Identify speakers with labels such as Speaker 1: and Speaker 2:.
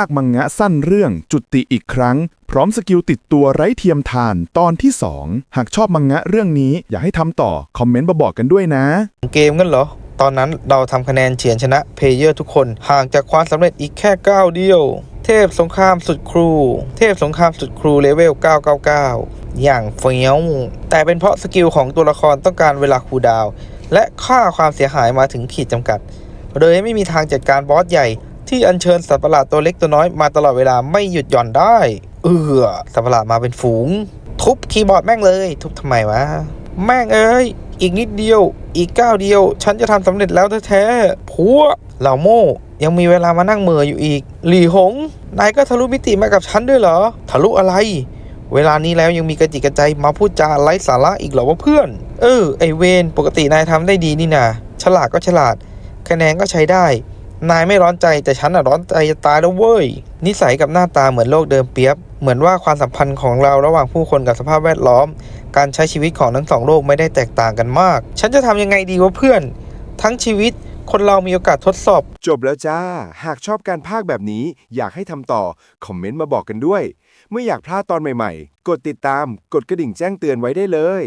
Speaker 1: าคมังงะสั้นเรื่องจุติอีกครั้ง พร้อมสกิลติดตัวไร้เทียมทานตอนที่ 2 หากชอบมังงะเรื่องนี้อยากให้ทำต่อ คอมเมนต์มาบอกกันด้วยนะ
Speaker 2: เกมกันเหรอ ตอนนั้นเราทำคะแนนเฉียนชนะเพลเยอร์ทุกคนห่างจากความสำเร็จอีกแค่ก้าวเดียว เทพสงครามสุดครู เทพสงครามสุดครูเลเวล 999 อย่างเฟี้ยว แต่เป็นเพราะสกิลของตัวละครต้องการเวลาคูดาว และค่าความเสียหายมาถึงขีดจำกัดเลยไม่มีทางจัดการบอสใหญ่ ที่อัญเชิญสัตว์ประหลาดตัวเล็กตัวน้อยมาตลอดเวลาไม่หยุดหย่อนได้ เออสัตว์ประหลาดมาเป็นฝูง ทุบคีย์บอร์ดแม่งเลย ทุบทำไมวะ แม่งเอ้ย อีกนิดเดียว อีกก้าวเดียว ฉันจะทำสำเร็จแล้วแท้ๆพัวเหล่าโม่ยังมีเวลามานั่งเมื่ออยู่อีก หลี่หง นายก็ทะลุมิติมากับฉันด้วยเหรอ ทะลุอะไร เวลานี้แล้วยังมีกระจิกกระใจมาพูดจาไร้สาระอีกเหรอวะเพื่อน เออ ไอเวน ปกตินายทำได้ดีนี่นาฉลาดก็ฉลาด คะแนนก็ใช้ได้ นายไม่ร้อนใจแต่ฉันอะร้อนใจจะตายแล้วเว้ย นิสัยกับหน้าตาเหมือนโลกเดิมเปียบ เหมือนว่าความสัมพันธ์ของเราระหว่างผู้คนกับสภาพแวดล้อม การใช้ชีวิตของทั้งสองโลกไม่ได้แตกต่างกันมาก ฉันจะทำยังไงดีวะเพื่อน ทั้งชีวิตคนเรามีโอกาสทดสอบ
Speaker 3: จบแล้วจ้า หากชอบการพากย์แบบนี้ อยากให้ทำต่อ คอมเมนต์มาบอกกันด้วย เมื่ออยากพลาดตอนใหม่ๆ กดติดตาม กดกระดิ่งแจ้งเตือนไว้ได้เลย